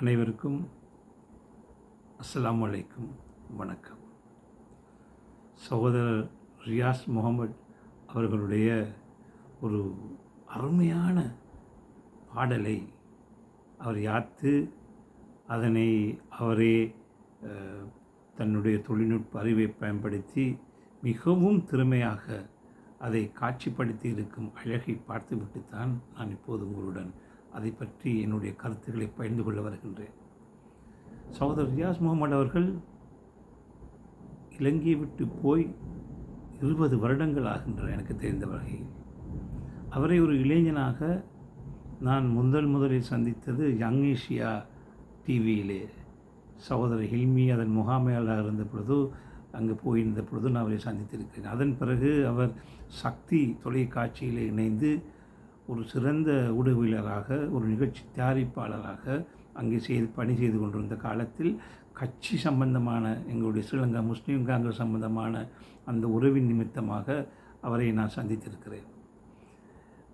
அனைவருக்கும் அஸ்ஸலாமு அலைக்கும் வணக்கம். சகோதரர் ரியாஸ் முகமது அவர்களுடைய ஒரு அருமையான பாடலை அவர் யாத்து அதனை அவரே தன்னுடைய தொழில்நுட்ப அறிவை பயன்படுத்தி மிகவும் திறமையாக அதை காட்சிப்படுத்தி இருக்கும் அழகை பார்த்துவிட்டுத்தான் நான் இப்போது உங்களுடன் அதை பற்றி என்னுடைய கருத்துக்களை பகிர்ந்து கொள்ள வருகின்றேன். சகோதரர் ரியாஸ் முகமது அவர்கள் இலங்கையை விட்டு போய் இருபது வருடங்கள் ஆகின்றன எனக்கு தெரிந்த வகையில் அவரை ஒரு இளைஞனாக நான் முதல் முதலில் சந்தித்தது யங் ஏஷியா டிவியிலே. சகோதரர் ஹில்மி அதன் முகாமையாளராக இருந்த பொழுது அங்கே போயிருந்த பொழுது நான் அவரை சந்தித்திருக்கிறேன். அதன் பிறகு அவர் சக்தி தொலைக்காட்சியில் இணைந்து ஒரு சிறந்த ஊடகவியலராக ஒரு நிகழ்ச்சி தயாரிப்பாளராக அங்கே செய்து பணி செய்து கொண்டிருந்த காலத்தில் கட்சி சம்பந்தமான எங்களுடைய ஸ்ரீலங்கா முஸ்லீம் காங்கிரஸ் சம்பந்தமான அந்த உறவின் நிமித்தமாக அவரை நான் சந்தித்திருக்கிறேன்.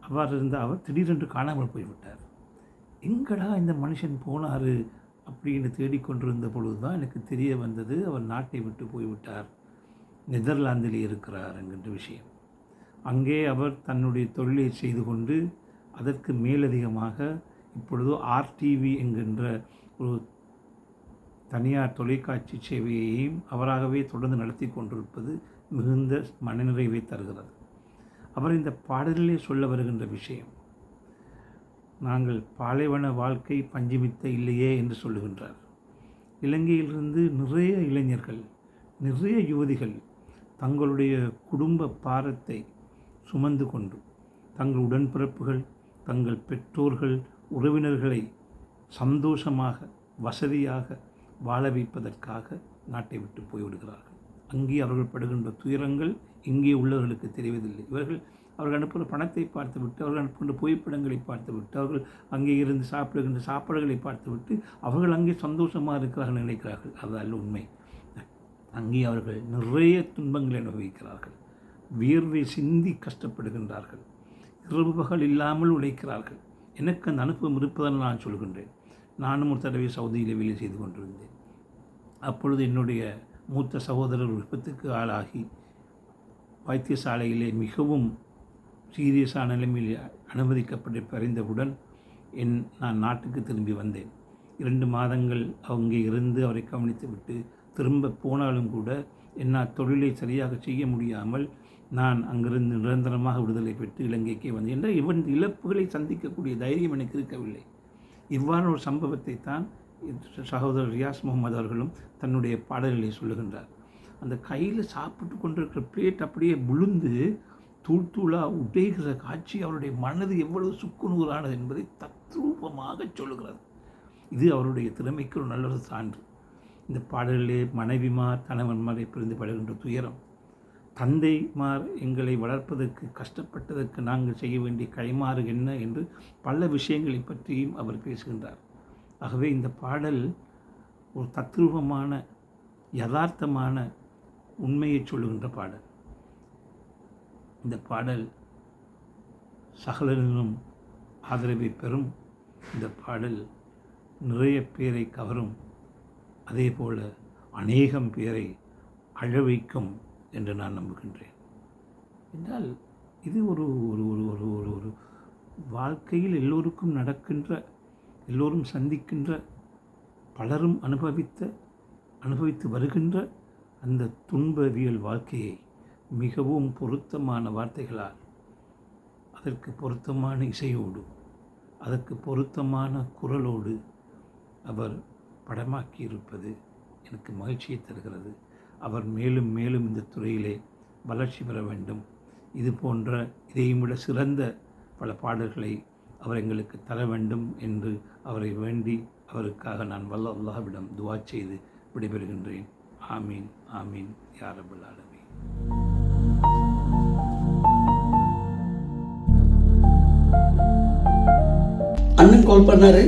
அவ்வாறு இருந்த அவர் திடீரென்று காணாமல் போய்விட்டார். எங்கடா இந்த மனுஷன் போனார் அப்படின்னு தேடிக்கொண்டிருந்த பொழுது தான் எனக்கு தெரிய வந்தது அவர் நாட்டை விட்டு போய்விட்டார். நெதர்லாந்தில் இருக்கிறார் என்கின்ற விஷயம். அங்கே அவர் தன்னுடைய தொழிலை செய்து கொண்டு அதற்கு மேலதிகமாக இப்பொழுது ஆர்டிவி என்கின்ற ஒரு தனியார் தொலைக்காட்சி சேவையையும் அவராகவே தொடர்ந்து நடத்தி கொண்டிருப்பது மிகுந்த மனநிறைவை தருகிறது. அவர் இந்த பாடலிலே சொல்ல வருகின்ற விஷயம் நாங்கள் பாலைவன வாழ்க்கை பஞ்சுமித்த இல்லையே என்று சொல்லுகின்றார். இலங்கையிலிருந்து நிறைய இளைஞர்கள் நிறைய யுவதிகள் தங்களுடைய குடும்ப பாரத்தை சுமந்து கொண்டு தங்கள் உடன்பிறப்புகள் தங்கள் பெற்றோர்கள் உறவினர்களை சந்தோஷமாக வசதியாக வாழ வைப்பதற்காக நாட்டை விட்டு போய்விடுகிறார்கள். அங்கே அவர்கள் படுகின்ற துயரங்கள் இங்கே உள்ளவர்களுக்கு தெரிவதில்லை. இவர்கள் அவர்கள் அனுப்புகிற பணத்தை பார்த்துவிட்டு அவர்கள் அனுப்புகின்ற புகைப்படங்களை பார்த்துவிட்டு அவர்கள் அங்கே இருந்து சாப்பிடுகின்ற சாப்பாடுகளை பார்த்துவிட்டு அவர்கள் அங்கே சந்தோஷமாக இருக்கிறார்கள் நினைக்கிறார்கள். அது அல்ல உண்மை. அங்கே அவர்கள் நிறைய துன்பங்களை அனுபவிக்கிறார்கள். வியர்வை சிந்தி கஷ்டப்படுகின்றார்கள். இரவு பகல் இல்லாமல் உழைக்கிறார்கள். எனக்கு அந்த அனுபவம் இருப்பதால் நான் சொல்கின்றேன். நானும் ஒரு தடவை சவுதியில் வேலை செய்து கொண்டிருந்தேன். அப்பொழுது என்னுடைய மூத்த சகோதரர் விபத்துக்கு ஆளாகி வைத்தியசாலையிலே மிகவும் சீரியஸான நிலைமையில் அனுமதிக்கப்பட்டு பறிந்தவுடன் என் நான் நாட்டுக்கு திரும்பி வந்தேன். இரண்டு மாதங்கள் அங்கே இருந்து அவரை கவனித்து விட்டு திரும்ப போனாலும் கூட என்னால் தொழிலை சரியாக செய்ய முடியாமல் நான் அங்கிருந்து நிரந்தரமாக விடுதலை பெற்று இலங்கைக்கே வந்தேன் என்ற இவன் இழப்புகளை சந்திக்கக்கூடிய தைரியம் எனக்கு இருக்கவில்லை. இவ்வாறு ஒரு சம்பவத்தை தான் சகோதரர் ரியாஸ் முகமது அவர்களும் தன்னுடைய பாடல்களை சொல்லுகின்றார். அந்த கையில் சாப்பிட்டு கொண்டிருக்கிற பிளேட் அப்படியே விழுந்து தூள் தூளாக உடைகிற காட்சி அவருடைய மனது எவ்வளவு சுக்குநூறானது என்பதை தத்ரூபமாக சொல்லுகிறது. இது அவருடைய திறமைக்கு ஒரு நல்ல ஒரு சான்று. இந்த பாடலிலே மனைவிமார் கணவன்மாரை பிரிந்து படுகின்ற துயரம் தந்தைமார் எங்களை வளர்ப்பதற்கு கஷ்டப்பட்டதற்கு நாங்கள் செய்ய வேண்டிய கைமாறு என்ன என்று பல விஷயங்களை பற்றியும் அவர் பேசுகின்றார். ஆகவே இந்த பாடல் ஒரு தத்ரூபமான யதார்த்தமான உண்மையை சொல்லுகின்ற பாடல். இந்த பாடல் சகலனும் ஆதரவை பெறும். இந்த பாடல் நிறைய பேரை கவரும். அதே போல் அநேகம் பேரை அழவைக்கும் வைக்கும் என்று நான் நம்புகின்றேன். என்றால் இது ஒரு ஒரு ஒரு ஒரு ஒரு ஒரு வாழ்க்கையில் எல்லோருக்கும் நடக்கின்ற எல்லோரும் சந்திக்கின்ற பலரும் அனுபவித்த அனுபவித்து வருகின்ற அந்த துன்பவியல் வாழ்க்கையை மிகவும் பொருத்தமான வார்த்தைகளால் அதற்கு பொருத்தமான இசையோடு அதற்கு பொருத்தமான குரலோடு அவர் படமாக்கி இருப்பது எனக்கு மகிழ்ச்சியை தருகிறது. அவர் மேலும் மேலும் இந்த துறையிலே வளர்ச்சி பெற வேண்டும். இது போன்ற இதையும் விட சிறந்த பல பாடல்களை அவர் எங்களுக்கு தர வேண்டும் என்று அவரை வேண்டி அவருக்காக நான் வல்ல அல்லாஹ்விடம் துவா செய்து விடைபெறுகின்றேன். ஆமீன் ஆமீன் யாரபுல் ஆலமீன். அண்ணன் கால் பண்ணாரு?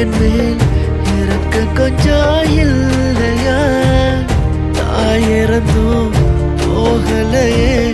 என் மேல் எனக்கு கொஞ்சம் இல்லையா? தாயிறந்தும் போகலையே.